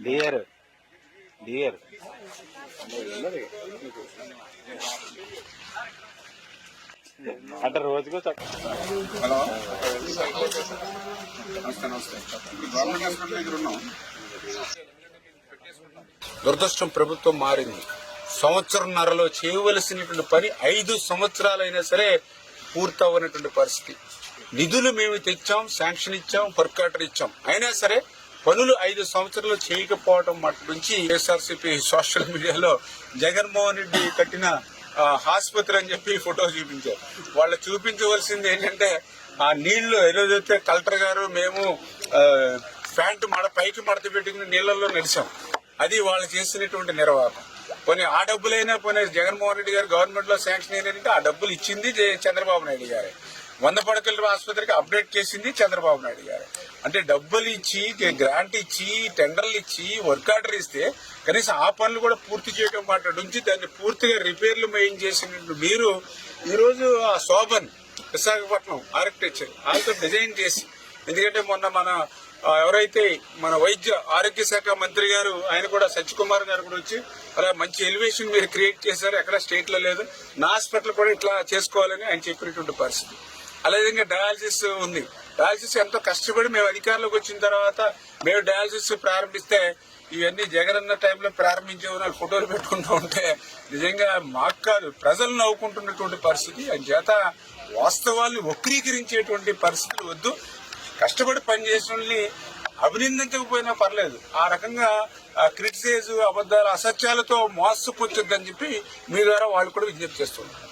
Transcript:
Dear dear. అంటే రోజుకు hello. నమస్తే నమస్తే. దురదృష్టం ప్రభుత్వం మారింది. సంవత్సరం నరలో చేయవలసినటువంటి పని ఐదు సంవత్సరాలైనా సరే పూర్తవనటువంటి పరిస్థితి. నిధులు మేము తెచ్చాం శాంక్షన్ ఇచ్చాం వర్క్ ఇచ్చాం. అయినా సరే పనులు ఐదు సంవత్సరాలు చేయకపోవడం మటు నుంచి ఎస్ఆర్సీపీ సోషల్ మీడియాలో జగన్మోహన్ రెడ్డి కట్టిన ఆసుపత్రి అని చెప్పి ఫోటో చూపించారు. వాళ్ళు చూపించవలసింది ఏంటంటే ఆ నీళ్ళు ఏదైతే కలెక్టర్ గారు మేము ప్యాంటు మడ పైకి మడత పెట్టుకుని నీళ్ళలో నడిచాం. అది వాళ్ళు చేసినటువంటి నిర్వాహకం కొన్ని ఆ డబ్బులైనా పోనీ జగన్మోహన్ రెడ్డి గారు గవర్నమెంట్లో శాంక్షన్ అయినట్టు ఆ డబ్బులు ఇచ్చింది చంద్రబాబు నాయుడు గారే. వంద పడకల ఆసుపత్రికి అప్డేట్ చేసింది చంద్రబాబు నాయుడు గారు. అంటే డబ్బులు ఇచ్చి గ్రాంట్ ఇచ్చి టెండర్లు ఇచ్చి వర్క్ ఆర్డర్ ఇస్తే కనీసం ఆ పనులు కూడా పూర్తి చేయడం మాట నుంచి దాన్ని పూర్తిగా రిపేర్లు మెయిన్ చేసినట్టు మీరు ఈరోజు ఆ శోభన్ విశాఖపట్నం ఆర్కిటెక్చర్ వాళ్ళతో డిజైన్ చేసి. ఎందుకంటే మొన్న మన ఎవరైతే మన వైద్య ఆరోగ్య శాఖ మంత్రి గారు ఆయన కూడా సత్యకుమార్ గారు కూడా వచ్చి అలా మంచి ఎలివేషన్ మీరు క్రియేట్ చేశారు ఎక్కడ స్టేట్లో లేదు నా హాస్పిటల్ కూడా ఇట్లా చేసుకోవాలని ఆయన చెప్పినటువంటి పరిస్థితి. అదేవిధంగా డయాలసిస్ ఉంది. డయాలసిస్ ఎంతో కష్టపడి మేము అధికారంలోకి వచ్చిన తర్వాత మేము డయాలసిస్ ప్రారంభిస్తే ఇవన్నీ జగన్ అన్న టైంలో ప్రారంభించే వాళ్ళు ఫోటోలు పెట్టుకుంటూ ఉంటే నిజంగా మాకు కాదు ప్రజలు నవ్వుకుంటున్నటువంటి పరిస్థితి. అని చేత వాస్తవాల్ని వక్రీకరించేటువంటి పరిస్థితులు వద్దు. కష్టపడి పనిచేసిన అభినందించకపోయినా పర్లేదు. ఆ రకంగా క్రిటిసైజ్ అబద్ధాలు అసత్యాలతో మోసపుచ్చొద్దని చెప్పి మీ ద్వారా వాళ్ళు కూడా విజ్ఞప్తి చేస్తున్నారు.